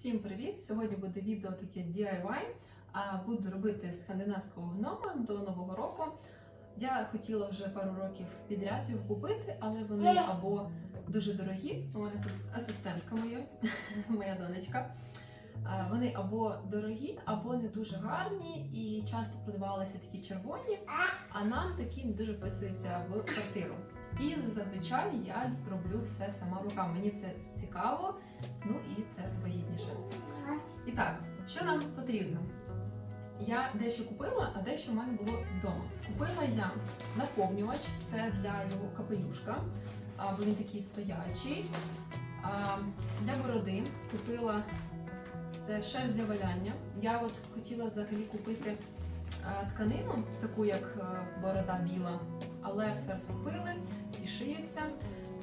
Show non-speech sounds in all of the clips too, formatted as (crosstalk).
Всім привіт! Сьогодні буде відео таке DIY. Буду робити скандинавського гнома до нового року. Я хотіла вже пару років підряд його купити, але вони або дуже дорогі. У мене тут асистентка моя, (laughs) моя донечка. Вони або дорогі, або не дуже гарні і часто продавалися такі червоні, а нам такі не дуже вписуються в квартиру. І зазвичай я роблю все сама руками. Мені це цікаво, ну і це вигідніше. І так, що нам потрібно? Я дещо купила, а дещо в мене було вдома. Купила я наповнювач, це для його капелюшка, він такий стоячий. Для бороди купила це шерсть для валяння. Я от хотіла взагалі купити тканину, таку як е, борода біла, але все розкупили, всі шиються.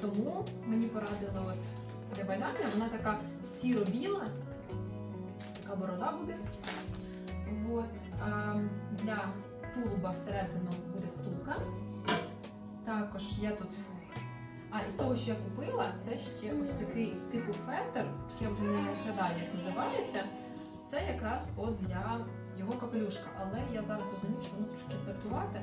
Тому мені порадили от для валяння, вона така сіро-біла, така борода буде. От, а, для тулуба всередину буде втулка. Також я тут. А, і з того, що я купила, це ще ось такий типу фетр, я вже не згадаю, як називається. Це якраз от для його капелюшка. Але я зараз розумію, що воно трошки твердувате,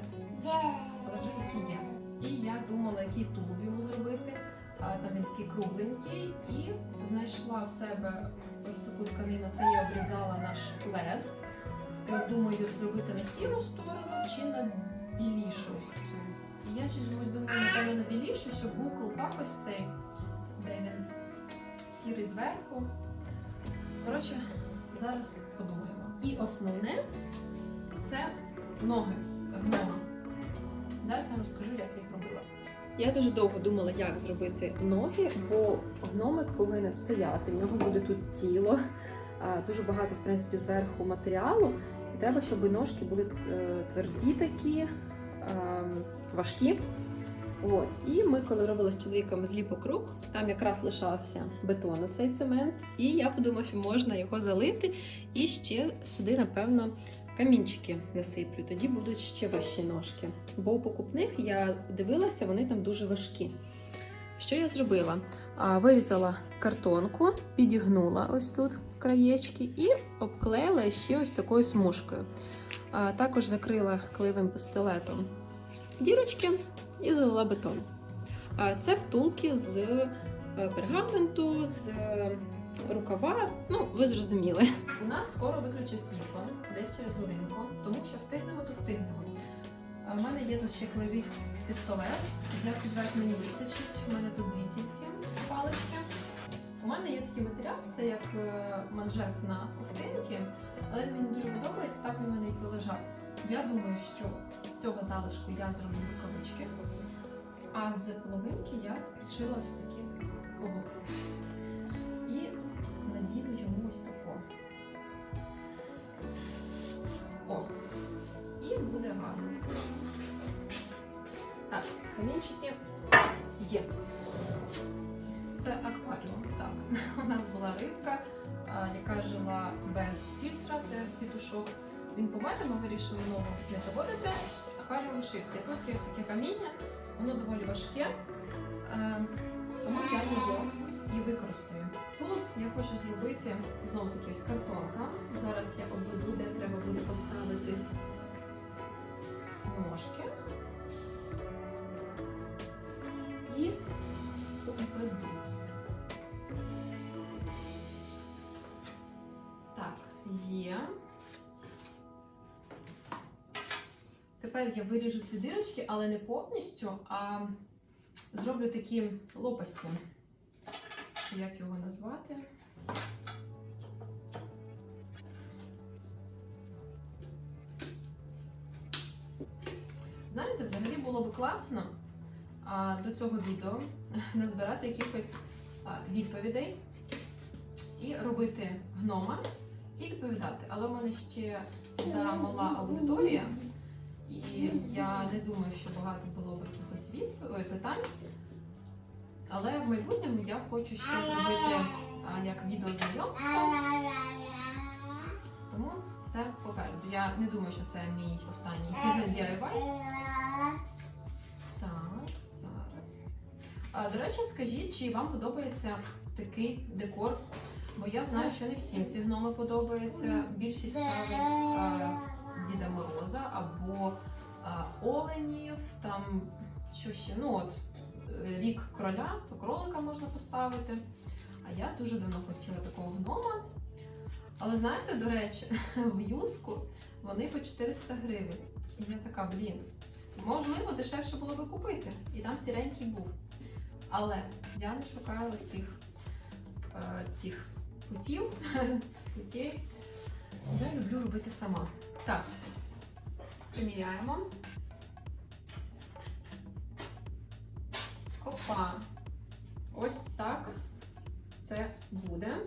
але вже який є. І я думала, який тулуб йому зробити. Там він такий кругленький, і знайшла в себе ось таку тканину. Це я обрізала наш лед. Я думаю, зробити на сіру сторону чи на білішу ось цю. І я чомусь думаю, напевно, на білішу, щоб був колпак ось цей, де він сірий зверху. Коротше, зараз подумаємо. І основне це ноги гнома. Зараз я розкажу, як їх. Я дуже довго думала, як зробити ноги, бо гномик повинен стояти, в нього буде тут тіло, дуже багато, в принципі, зверху матеріалу. І треба, щоб ножки були е, тверді такі, важкі. От. І ми, коли робили з чоловіком зліпок рук, там якраз лишався бетон, цей цемент, і я подумала, що можна його залити і ще сюди, напевно, камінчики насиплю. Тоді будуть ще важчі ножки. Бо у покупних я дивилася, вони там дуже важкі. Що я зробила? Вирізала картонку, підігнула ось тут краєчки і обклеїла ще ось такою смужкою. Також закрила клеєвим пістолетом дірочки і залила бетон. Це втулки з е, пергаменту, з рукава. Ну, ви зрозуміли. У нас скоро виключать світло, десь через годинку, тому що встигнемо, то встигнемо. В мене є тут ще клеєвий пістолет. Я сподіваюся, мені вистачить. У мене тут дві тільки палички. У мене є такий матеріал, це як е, манжет на ковтинки, але він мені дуже подобається, так він мене і пролежав. Я думаю, що з цього залишку я зроблю рукавички, а з половинки я зшила ось такі колготки. Надіну йому тако. О! І буде гарно. Так, камінчики є. Це акваріум. Так, (laughs) у нас була рибка, яка жила без фільтра, це пітушок. Він помер, ми вирішили нову не заводити. Акваріум лишився. Тут є таке каміння, воно доволі важке, е, тому я його і використаю. Тут я хочу зробити знову таки ось картонка. Зараз я обведу, де треба буде поставити ножки. І обведу. Так, є. Тепер я виріжу ці дирочки, але не повністю, а зроблю такі лопасті. Як його назвати? Знаєте, взагалі було би класно а, до цього відео (laughs) назбирати якихось відповідей і робити гнома і відповідати. Але в мене ще замала аудиторія, і я не думаю, що багато було б якихось від... питань. Але в майбутньому я хочу ще зробити як відео знайомство. Тому все попереду. Я не думаю, що це мій останній DIY. Так, зараз. А, до речі, скажіть, чи вам подобається такий декор Бо я знаю, що не всім ці гноми подобаються. Більшість ставить а, Діда Мороза або а, Оленів, там що ще, ну от рік кроля, то кролика можна поставити. А я дуже давно хотіла такого гнома. Але знаєте, до речі, (laughs) в юску вони по 400 гривень. І я така, блін, можливо, дешевше було би купити. І там сіренький був. Але я не шукала тих, е, цих путів, (laughs) путей. Я люблю робити сама. Так, приміряємо. Опа. Ось так це буде.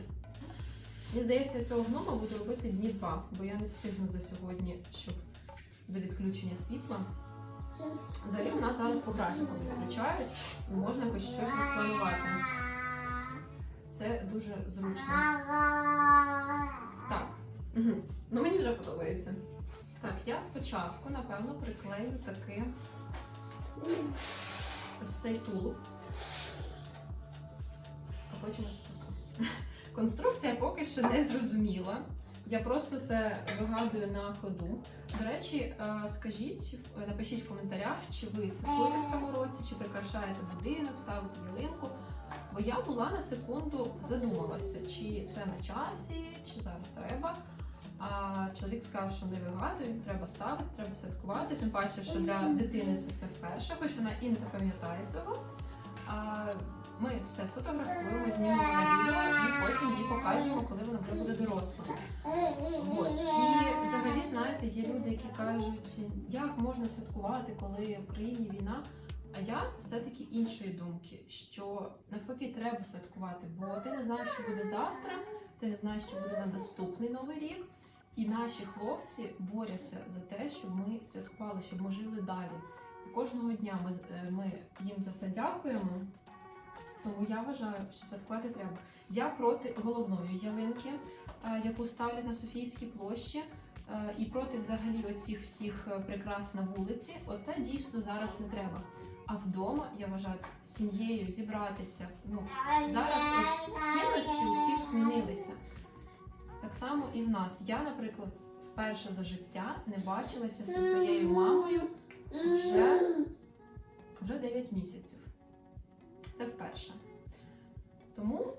Мені здається, цього гнома буду робити дні два, бо я не встигну за сьогодні, щоб до відключення світла. Взагалі у нас зараз по графіку відключають, можна хоч щось розпланувати. Це дуже зручно. Так. Угу. Ну мені вже подобається. Так, я спочатку, напевно, приклею таки ось цей тулуб. Потім. (laughs) Конструкція поки що не зрозуміла. Я просто це вигадую на ходу. До речі, е, скажіть, напишіть в коментарях, чи ви святкуєте в цьому році, чи прикрашаєте будинок, ставите ялинку. Бо я була на секунду задумалася, чи це на часі, чи зараз треба. А чоловік сказав, що не вигадуй, треба ставити, треба святкувати. Тим паче, що для дитини це все вперше, хоч вона і не запам'ятає цього. Ми все сфотографуємо, знімемо на відео і потім їй покажемо, коли вона вже буде доросла. От. І взагалі, знаєте, є люди, які кажуть, як можна святкувати, коли в країні війна. А я все-таки іншої думки, що навпаки треба святкувати, бо ти не знаєш, що буде завтра, ти не знаєш, що буде на наступний новий рік. І наші хлопці борються за те, щоб ми святкували, щоб ми жили далі. Кожного дня ми, е, ми їм за це дякуємо. Тому я вважаю, що святкувати треба. Я проти головної ялинки, е, яку ставлять на Софіївській площі, е, і проти взагалі оцих всіх прикрас на вулиці. Оце дійсно зараз не треба. А вдома я вважаю сім'єю зібратися. Ну зараз от цінності у всіх змінилися. Так само і в нас. Я, наприклад, вперше за життя не бачилася зі своєю мамою вже, вже 9 місяців. Це вперше. Тому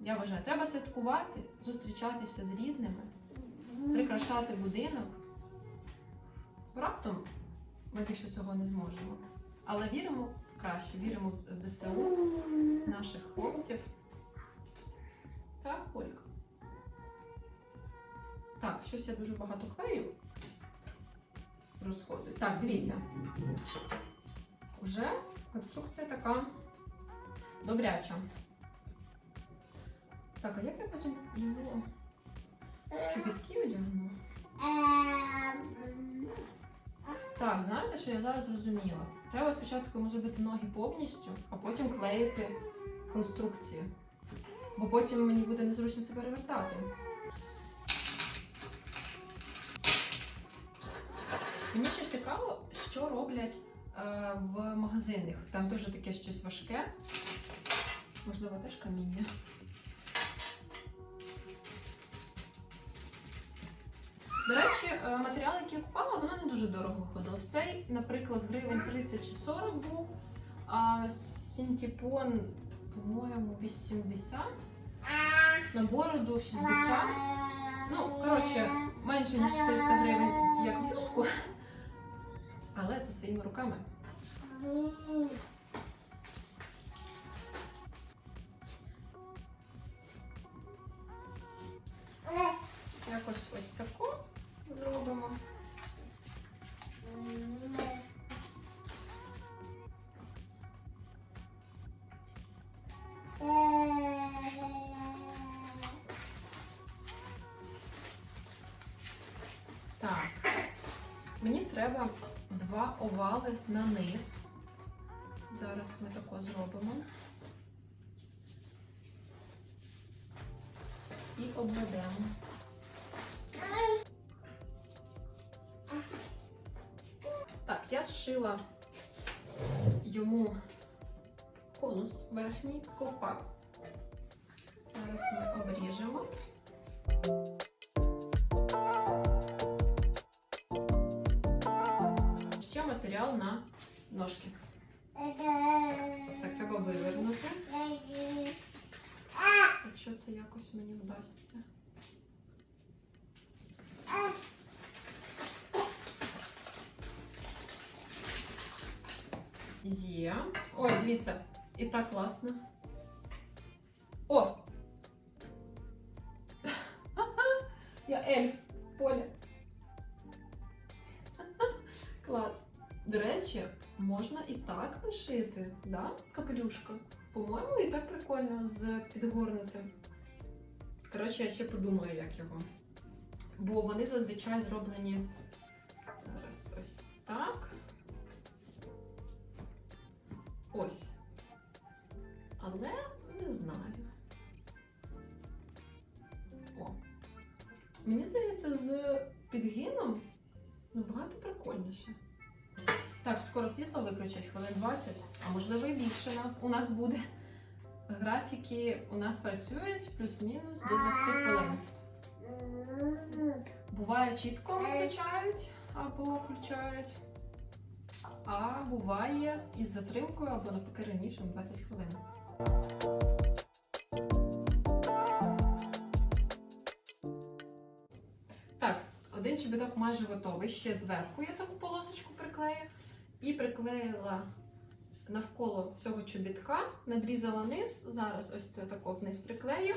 я вважаю, треба святкувати, зустрічатися з рідними, прикрашати будинок. Раптом ми більше цього не зможемо. Але віримо в краще, віримо в ЗСУ, наших хлопців. Так, Ольга. Так, щось я дуже багато клею розходую. Так, дивіться. Уже конструкція така добряча. Так, а як я потім його чобітки одягну? Так, знаєте, що я зараз зрозуміла? Треба спочатку йому зробити ноги повністю, а потім клеїти конструкцію. Бо потім мені буде незручно це перевертати. Мені ще цікаво, що роблять е, в магазинах. Там теж таке щось важке. Можливо, теж каміння. До речі, е, матеріал, який я купала, воно не дуже дорого виходило. Ось Цей, наприклад, гривень 30 чи 40 був, а синтепон, по-моєму, 80, на бороду 60. Ну, коротше, менше ніж 400 гривень, як в юску. Але це своїми руками. Якось ось таку зробимо. Овали на низ. Зараз ми тако зробимо. І обведемо. Так, я зшила йому конус верхній ковпак. Зараз ми обріжемо. ножки. Так, треба вивернути, якщо це якось мені вдасться. Є. Ой, дивіться, і так класно. О! (laughs) Я ельф, Можна і так лишити, да? Капелюшка. По-моєму, і так прикольно з підгорнутим. Коротше, я ще подумаю, як його. Бо вони зазвичай зроблені зараз ось так. Ось. Але не знаю. О. Мені здається, з підгином набагато прикольніше. Так, скоро світло виключать, хвилин 20, а можливо і більше нас. У нас буде. Графіки у нас працюють плюс-мінус до 20 хвилин. Буває чітко виключають або включають, а буває із затримкою або навпаки раніше на 20 хвилин. Так, один чобіток майже готовий. Ще зверху я таку полосочку приклею. І приклеїла навколо цього чобітка, надрізала низ. Зараз ось це тако вниз приклею.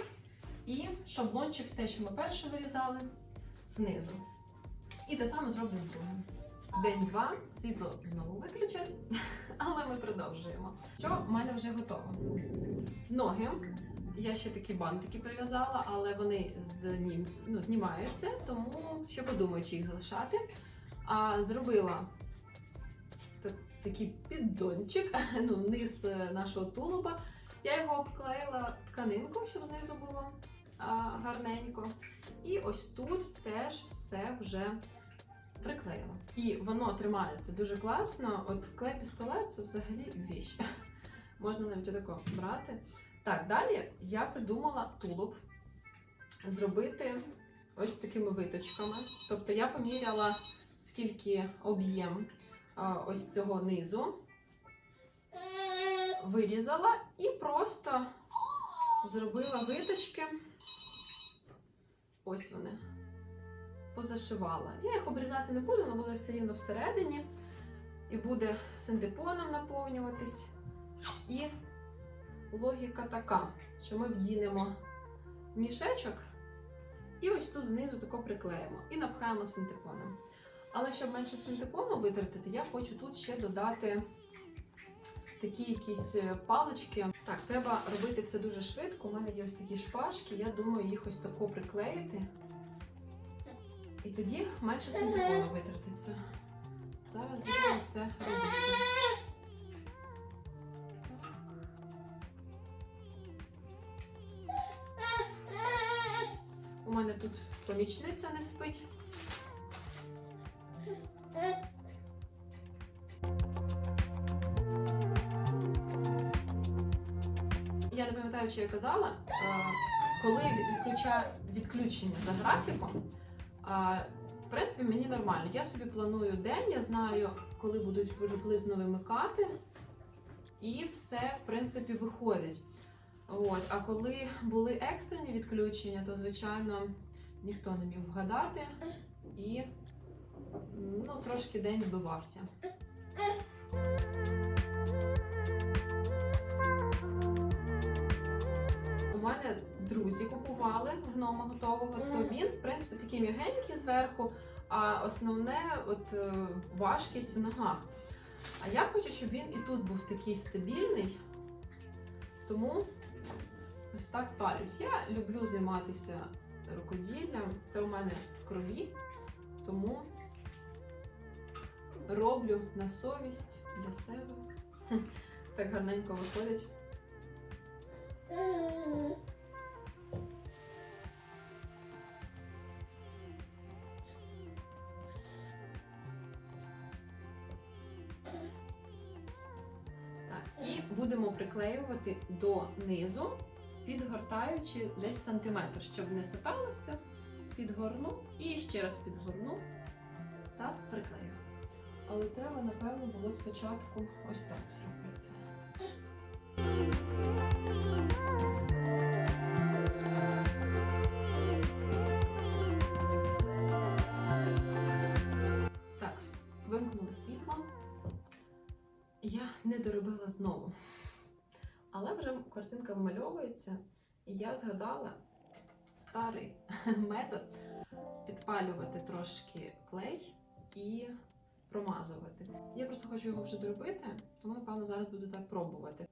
І шаблончик, те, що ми перше вирізали, знизу. І те саме зроблю з другим. День-два, світло знову виключать, (laughs) але ми продовжуємо. Що мене вже готово? Ноги. Я ще такі бантики прив'язала, але вони знім... ну, знімаються, тому ще подумаю, чи їх залишати. А зробила такий піддончик, (laughs) ну, низ е, нашого тулуба. Я його обклеїла тканинкою, щоб знизу було а, гарненько. І ось тут теж все вже приклеїла. І воно тримається дуже класно. От клей пістолет це взагалі віч. (laughs) Можна навіть отако брати. Так, далі я придумала тулуб зробити ось такими виточками. Тобто я поміряла, скільки об'єм ось цього низу, вирізала і просто зробила виточки. Ось вони. Позашивала. Я їх обрізати не буду, воно буде все рівно всередині. І буде синтепоном наповнюватись. І логіка така, що ми вдінемо мішечок і ось тут знизу тако приклеїмо і напхаємо синтепоном. Але щоб менше синтепону витратити, я хочу тут ще додати такі якісь е, палички. Так, треба робити все дуже швидко. У мене є ось такі шпажки, я думаю, їх ось тако приклеїти. І тоді менше синтепону витратиться. Зараз будемо це робити. У мене тут помічниця не спить. Пам'ятаю, я казала, е, коли відключення за графіком, е, в принципі, мені нормально. Я собі планую день, я знаю, коли будуть приблизно вимикати, і все, в принципі, виходить. От. А коли були екстрені відключення, то звичайно ніхто не міг вгадати і ну, трошки день збивався. Друзі купували гнома готового, то він, в принципі, такий м'ягенький зверху, а основне от е, важкість в ногах. А я хочу, щоб він і тут був такий стабільний. Тому ось так парюсь. Я люблю займатися рукоділлям. Це у мене в крові, тому роблю на совість для себе. Так гарненько виходить. Будемо приклеювати до низу підгортаючи десь сантиметр, щоб не сипалося, підгорнув і ще раз підгорнув та приклею. Але треба, напевно, було спочатку ось так зробити. Так, вимкнули світло. Я не доробила знову. Але вже картинка вимальовується, і я згадала старий (laughs) метод підпалювати трошки клей і промазувати. Я просто хочу його вже доробити, тому напевно зараз буду так пробувати.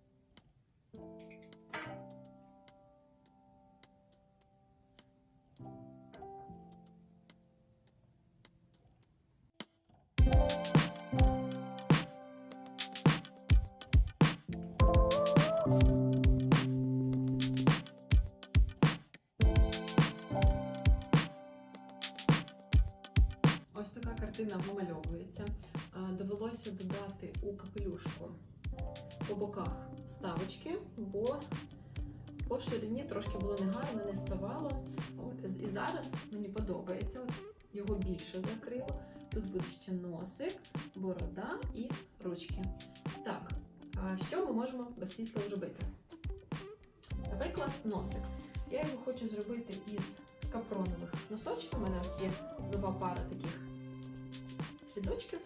Картина вимальовується. Довелося додати у капелюшку по боках вставочки, бо по ширині трошки було негарно, не ставало. От, і зараз мені подобається. От, його більше закрило. Тут буде ще носик, борода і ручки. Так, а що ми можемо без світла зробити? Наприклад, носик. Я його хочу зробити із капронових носочків. У мене ось є нова пара таких слідочків.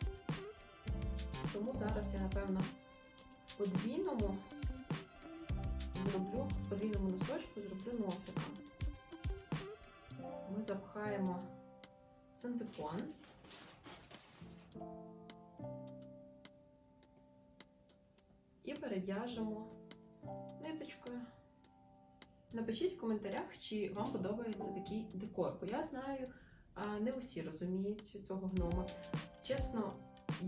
Тому зараз я, напевно, подвійному зроблю, подвійному носочку зроблю носика. Ми запхаємо синтепон. І перев'яжемо ниточкою. Напишіть в коментарях, чи вам подобається такий декор, бо я знаю, не усі розуміють цього гнома. Чесно,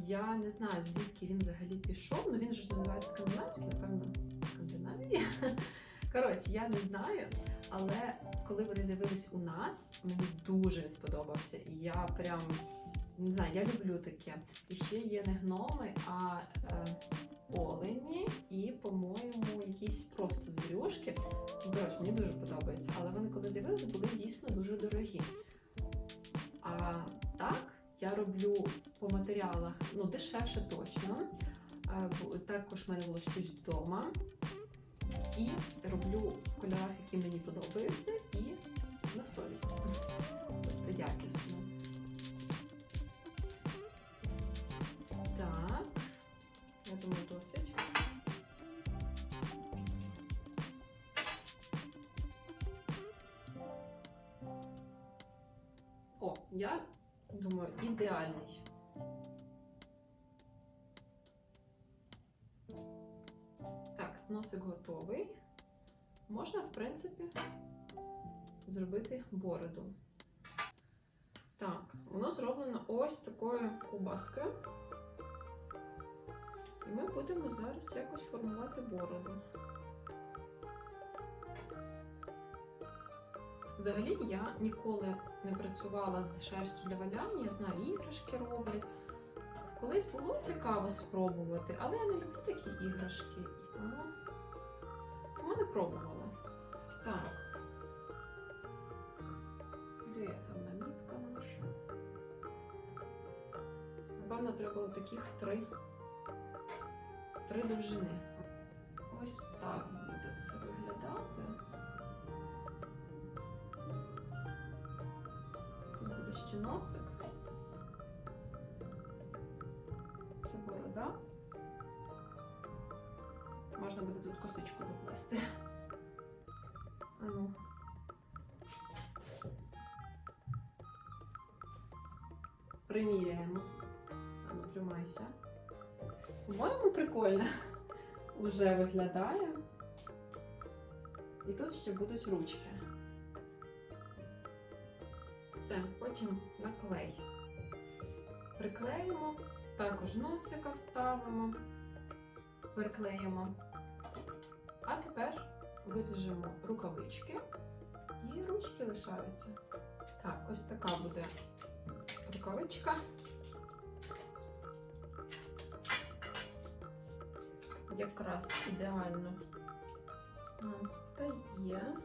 я не знаю, звідки він взагалі пішов. Ну він же ж називається скандинавський, напевно, Скандинавії. (laughs) Коротше, я не знаю. Але коли вони з'явились у нас, мені дуже він сподобався. І я прям не знаю, я люблю таке. І ще є не гноми, а е, олені і, по-моєму, якісь просто звірюшки. Коротше, мені дуже подобається. Але вони, коли з'явилися, були дійсно дуже дорогі. Я роблю по матеріалах ну, дешевше точно. Е, Також в мене було щось вдома. І роблю в кольорах, які мені подобаються, і на совість. Тобто якісно. Так, я думаю, досить. О, я думаю, ідеальний. Так, носик готовий. Можна, в принципі, зробити бороду. Так, воно зроблено ось такою кубаскою. І ми будемо зараз якось формувати бороду. Взагалі я ніколи не працювала з шерстю для валяння, я знаю, іграшки роблять. Колись було цікаво спробувати, але я не люблю такі іграшки. Тому, тому не пробувала. Так. Де я там намітка наша? Напевно, треба таких три, три довжини. Носик. Це борода. Можна буде тут косичку заплести. А ну. Приміряємо. А ну, тримайся. По-моєму, прикольно. Уже виглядає. І тут ще будуть ручки. Все, потім на клей. Приклеїмо, також носика вставимо, приклеїмо. А тепер виріжемо рукавички і ручки лишаються. Так, ось така буде рукавичка. Якраз ідеально нам стає.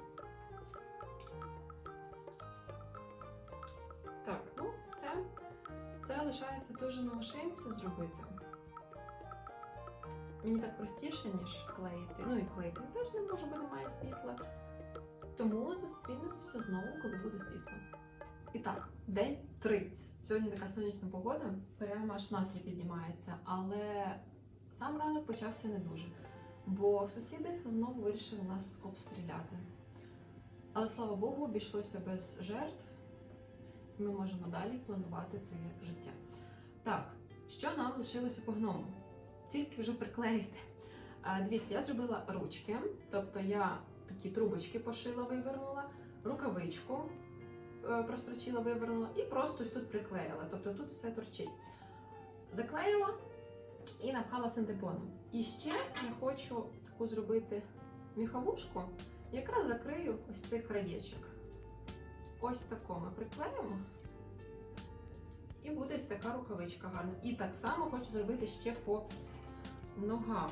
Це лишається теж на машинці зробити. Мені так простіше, ніж клеїти. Ну і клеїти теж не можу, бо немає світла. Тому зустрінемося знову, коли буде світло. І так, день три. Сьогодні така сонячна погода, прямо аж настрій піднімається, але сам ранок почався не дуже, бо сусіди знову вирішили нас обстріляти. Але слава Богу, обійшлося без жертв, ми можемо далі планувати своє життя. Так, що нам лишилося по гному? Тільки вже приклеїти. Дивіться, я зробила ручки, тобто я такі трубочки пошила, вивернула, рукавичку е, прострочила, вивернула і просто ось тут приклеїла. Тобто тут все торчить. Заклеїла і напхала синтепоном. І ще я хочу таку зробити міховушку, якраз закрию ось цих краєчок. Ось тако ми приклеїмо. І буде ось така рукавичка гарна. І так само хочу зробити ще по ногах.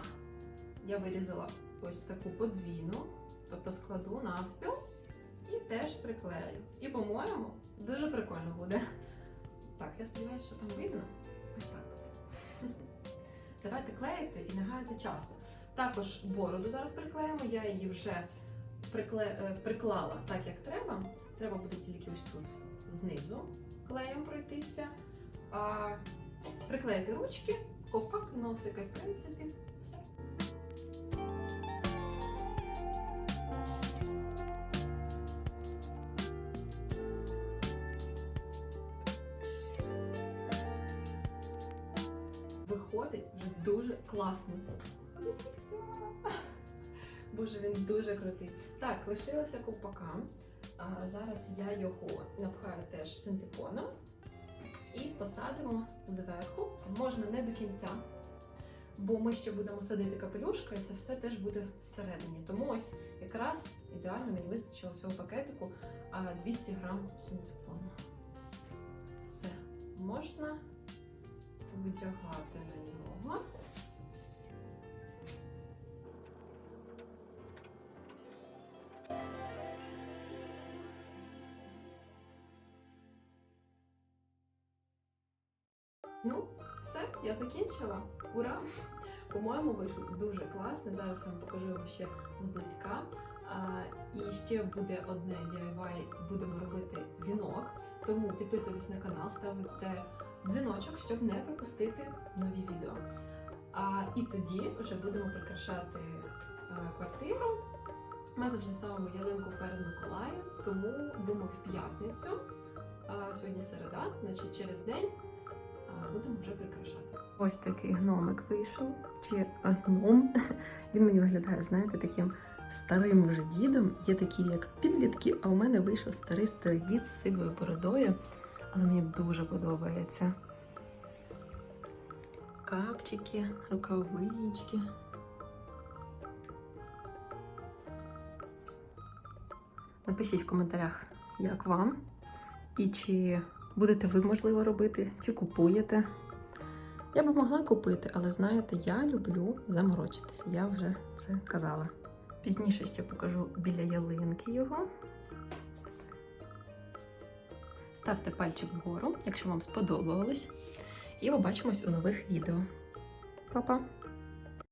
Я вирізала ось таку подвійну, тобто складу навпіл і теж приклею. І, по-моєму, дуже прикольно буде. Так, я сподіваюся, що там видно. Ось так. Давайте клеїти і не гаяти часу. Також бороду зараз приклеїмо. Я її вже приклала так, як треба. Треба буде тільки ось тут знизу клеєм пройтися. А, приклеїти ручки, ковпак, носика, в принципі, все. Виходить вже дуже класно. Боже, він дуже крутий. Так, лишилося ковпака. Зараз я його напхаю теж синтепоном і посадимо зверху. Можна не до кінця, бо ми ще будемо садити капелюшка, і це все теж буде всередині. Тому ось якраз ідеально мені вистачило цього пакетику 200 грам синтепону. Все, можна витягати на нього. Я закінчила. Ура! По-моєму, вийшло дуже класно. Зараз я вам покажу його ще зблизька. А, і ще буде одне DIY, будемо робити вінок. Тому підписуйтесь на канал, ставте дзвіночок, щоб не пропустити нові відео. А, і тоді вже будемо прикрашати е, квартиру. Ми завжди ставимо ялинку перед Миколаєм, тому думаю, в п'ятницю, а, сьогодні середа, значить через день а, будемо вже прикрашати. Ось такий гномик вийшов, чи е, гном. (laughs) Він мені виглядає, знаєте, таким старим вже дідом. Є такі, як підлітки, а у мене вийшов старий старий дід з сивою бородою. Але мені дуже подобається. Капчики, рукавички. Напишіть в коментарях, як вам, і чи будете ви, можливо, робити, чи купуєте. Я би могла купити, але знаєте, я люблю заморочитися. Я вже це казала. Пізніше ще покажу біля ялинки його. Ставте пальчик вгору, якщо вам сподобалось. І побачимось у нових відео. Па-па!